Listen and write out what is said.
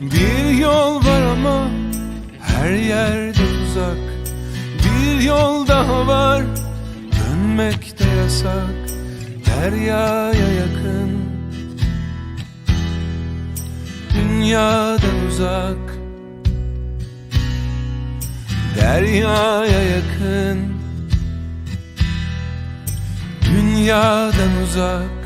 Bir yol var ama her yerde uzak. Bir yol daha var dönmek de yasak. Deryaya yakın. Dünyadan uzak. Deryaya yakın. Dünyadan uzak.